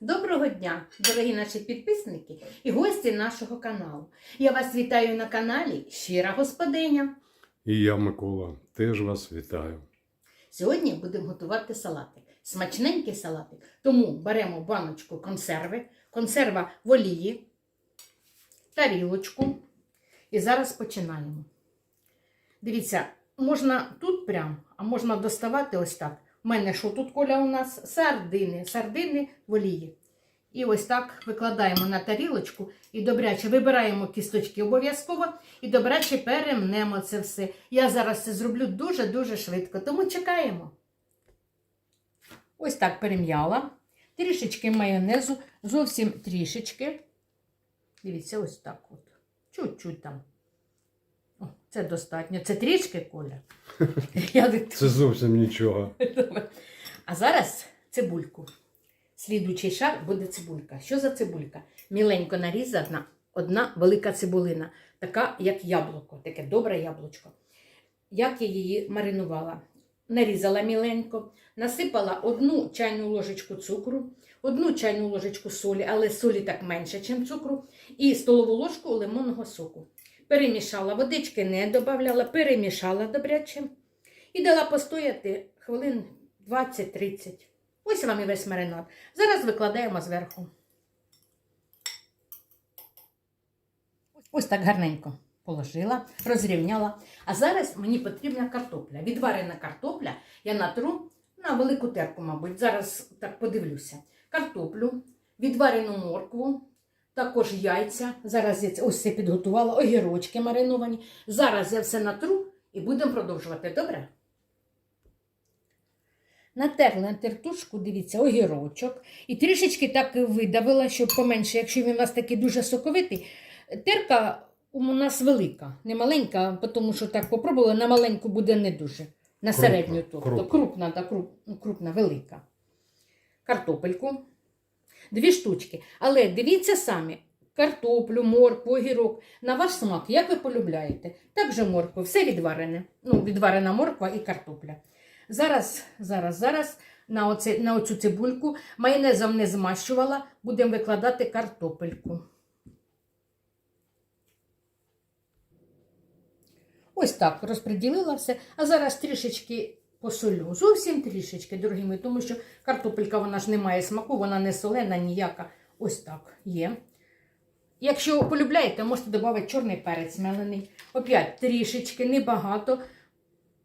Доброго дня, дорогі наші підписники і гості нашого каналу. Я вас вітаю на каналі Щира Господиня. І я, Микола, теж вас вітаю. Сьогодні будемо готувати салатик. Смачненький салатик. Тому беремо баночку консерви, консерва в олії, тарілочку. І зараз починаємо. Дивіться, можна тут прям, а можна доставати ось так. У мене що тут коля у нас? Сардини, сардини в олії. І ось так викладаємо на тарілочку і добряче вибираємо кісточки обов'язково і добряче перемнемо це все. Я зараз це зроблю дуже-дуже швидко, тому чекаємо. Ось так перем'яла. Трішечки майонезу, зовсім трішечки. Дивіться, ось так от. Чуть-чуть там. О, це достатньо. Це трішки коля. Я диктую. Це зовсім нічого. Добре. А зараз цибульку. Слідуючий шар буде цибулька. Що за цибулька? Міленько нарізана одна велика цибулина, така як яблуко, таке добре яблучко. Як я її маринувала? Нарізала міленько, насипала одну чайну ложечку цукру, одну чайну ложечку солі, але солі так менше, ніж цукру, і столову ложку лимонного соку. Перемішала, водички не додавала, перемішала добряче і дала постояти хвилин 20-30. Ось вам і весь маринад. Зараз викладаємо зверху. Ось так гарненько положила, розрівняла. А зараз мені потрібна картопля. Відварена картопля я натру на велику терку, мабуть. Зараз так подивлюся. Картоплю, відварену моркву, також яйця. Зараз я це- ось це підготувала, огірочки мариновані. Зараз я все натру і будемо продовжувати. Добре? Натерла на тертушку, дивіться, огірочок. І трішечки так видавила, щоб поменше, якщо він у нас такий дуже соковитий. Терка у нас велика, не маленька, тому що так попробувала, на маленьку буде не дуже. На Крупна, середню, тобто крупна. крупна, крупна, велика. Картопельку. Дві штучки. Але дивіться самі: картоплю, моркву, огірок. На ваш смак, як ви полюбляєте. Так моркву, все відварене. Ну, відварена морква і картопля. Зараз, зараз, зараз на, оце, на оцю цибульку майонезом не змащувала, будемо викладати картопельку. Ось так розподілила все. А зараз трішечки посолю. Зовсім трішечки, дорогі мої, тому що картопелька вона ж не має смаку, вона не солена, ніяка. Ось так є. Якщо полюбляєте, можете додати чорний перець мелений. Опять трішечки, небагато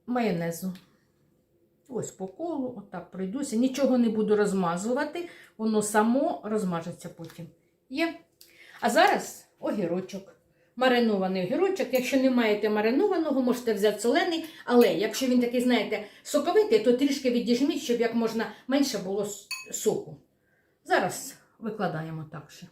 майонезу. Ось по колу, отак пройдуся. Нічого не буду розмазувати, воно само розмажеться потім. Є. А зараз огірочок. Маринований огірочок. Якщо не маєте маринованого, можете взяти солений, але якщо він такий, знаєте, соковитий, то трішки відіжміть, щоб як можна менше було соку. Зараз викладаємо так ще.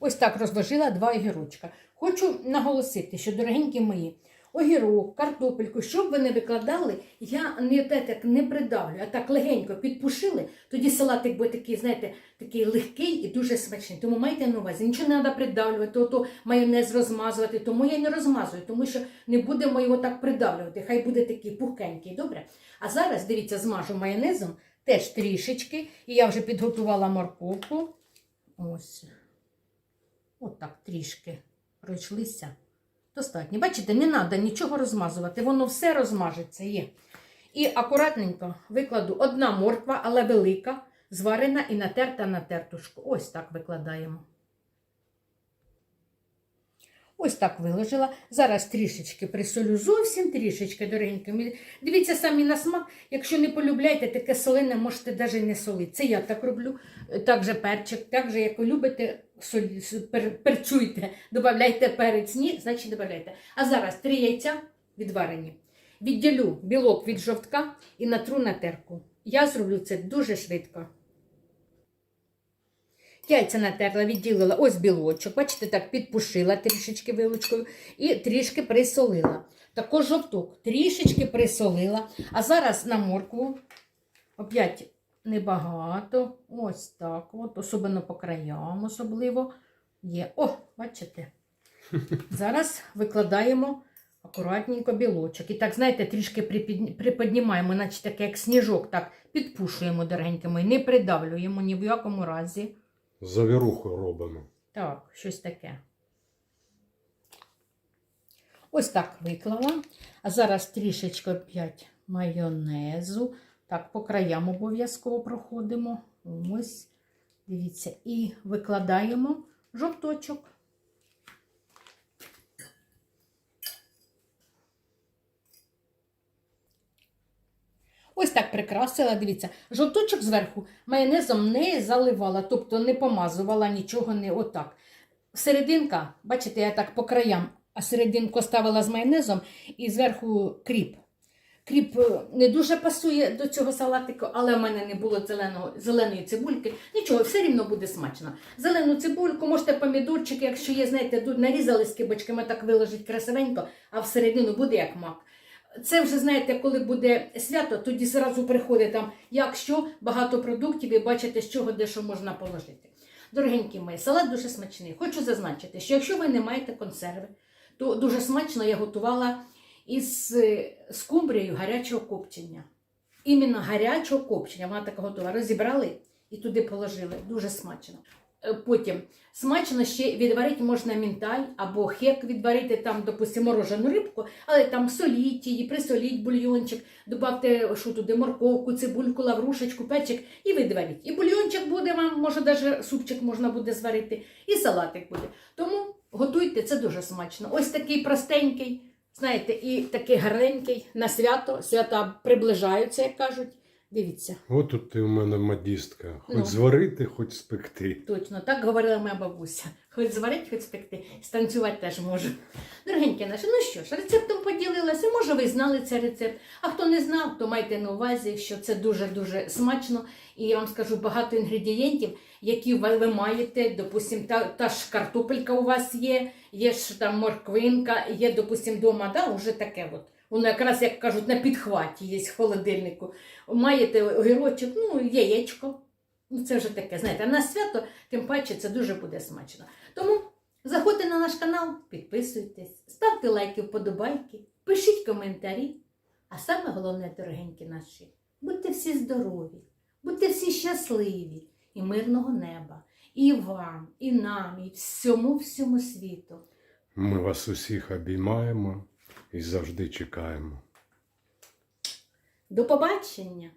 Ось так розложила два огірочка. Хочу наголосити, що, дорогенькі мої, огірок, картопельку, щоб ви не викладали, я не так не придавлю, а так легенько підпушили, тоді салатик буде такий, знаєте, такий легкий і дуже смачний. Тому майте на увазі, нічого не треба придавлювати, ото майонез розмазувати, тому я не розмазую, тому що не будемо його так придавлювати. Хай буде такий пухкенький, добре? А зараз, дивіться, змажу майонезом теж трішечки, і я вже підготувала морковку. Ось. От трішки пройшлися. Достатньо. Бачите, не треба нічого розмазувати, воно все розмажеться є. І акуратненько викладу одна морква, але велика, зварена і натерта на тертушку. Ось так викладаємо. Ось так виложила. Зараз трішечки присолю, зовсім трішечки, дорогенькі. Дивіться самі на смак. Якщо не полюбляєте таке солене, можете навіть не солити. Це я так роблю. Так же перчик, так же, як любите, соль, с- пер, перчуйте, додавайте перець, ні, значить додавайте. А зараз три яйця відварені. Відділю білок від жовтка і натру на терку. Я зроблю це дуже швидко. Яйця натерла, відділила ось білочок. Бачите, так підпушила трішечки вилочкою і трішки присолила. Також жовток трішечки присолила. А зараз на моркву опять небагато. Ось так. От, особливо по краям, особливо є. О, бачите. Зараз викладаємо акуратненько білочок. І так, знаєте, трішки приподнімаємо, наче таке, як сніжок, так, підпушуємо дорогенькі мої, не придавлюємо ні в якому разі. Завіруху робимо. Так, щось таке. Ось так виклала. А зараз трішечки опять майонезу. Так, по краям обов'язково проходимо. Ось, дивіться, і викладаємо жовточок. Ось так прикрасила, дивіться, жовточок зверху майонезом не заливала, тобто не помазувала нічого, не отак. Серединка, бачите, я так по краям, а серединку ставила з майонезом і зверху кріп. Кріп е, не дуже пасує до цього салатику, але в мене не було зеленого, зеленої цибульки. Нічого, все рівно буде смачно. Зелену цибульку, можете помідорчики, якщо є, знаєте, нарізали скибочками, так виложить красивенько, а всередину буде як мак. Це вже знаєте, коли буде свято, тоді зразу приходить там, якщо багато продуктів, і бачите, з чого де що можна положити. Дорогенькі мої, салат дуже смачний. Хочу зазначити, що якщо ви не маєте консерви, то дуже смачно я готувала із е, скумбрією гарячого копчення. Іменно гарячого копчення. Вона така готова. Розібрали і туди положили. Дуже смачно. Е, Потім смачно ще відварити можна мінтай або хек відварити, там, допустимо, морожену рибку, але там соліть її, присоліть бульйончик, додавте що туди морковку, цибульку, лаврушечку, печик і відваріть. І бульйончик буде вам, може навіть супчик можна буде зварити, і салатик буде. Тому готуйте, це дуже смачно. Ось такий простенький, знаєте, і такий гарненький на свято. Свята приближаються, як кажуть. Дивіться. От тут ти у мене модістка. Хоч Ну. зварити, хоч спекти. Точно, так говорила моя бабуся. Хоч зварити, хоч спекти, станцювати теж можу. Дорогенькі наші, ну що ж, рецептом поділилася. Може, ви знали цей рецепт. А хто не знав, то майте на увазі, що це дуже-дуже смачно. І я вам скажу багато інгредієнтів, які ви, ви маєте. Допустим, та, та ж картопелька у вас є, є ж там морквинка, є, допустим, вдома, да, вже таке от. Воно якраз, як кажуть, на підхваті є в холодильнику. Маєте огірочок, ну, яєчко. Ну, це вже таке, знаєте, на свято, тим паче, це дуже буде смачно. Тому заходьте на наш канал, підписуйтесь, ставте лайки, вподобайки, пишіть коментарі. А саме головне, дорогенькі наші, будьте всі здорові, будьте всі щасливі і мирного неба. І вам, і нам, і всьому всьому світу. Ми вас усіх обіймаємо і завжди чекаємо. До побачення!